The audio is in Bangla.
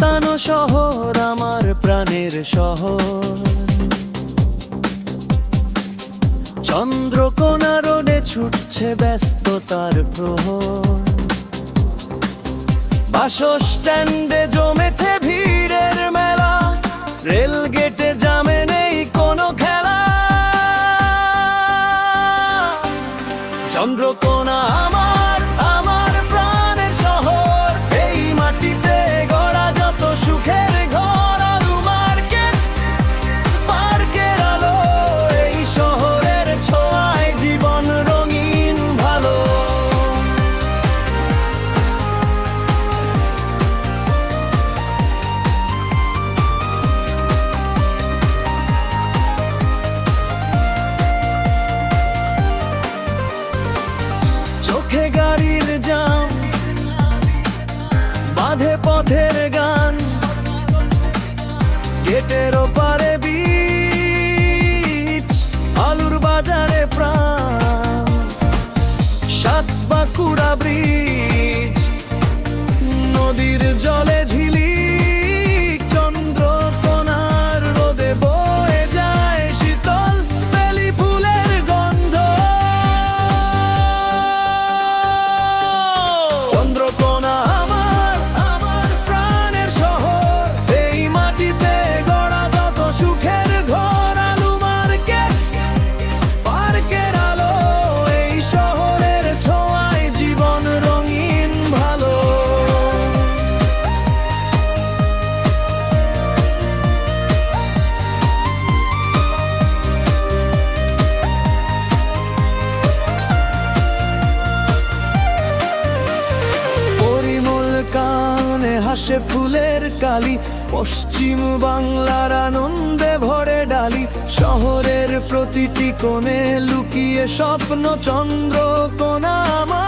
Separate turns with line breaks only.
মাতানো শহর আমার প্রাণের শহর। চন্দ্রকোনা রোডে ছুটছে ব্যস্ততার প্রহর। বাস স্ট্যান্ডে জমেছে ভিড়ের মেলা। রেল গেটে জামে নেই কোনো খেলা। চন্দ্রকোনা আমার পথের গান। গেটের ওপারে হাসে ফুলের কালি, পশ্চিম বাংলার আনন্দে ভরে ডালি। শহরের প্রতিটি কোণে লুকিয়ে স্বপ্ন চন্দ্র কোনা স্মৃতির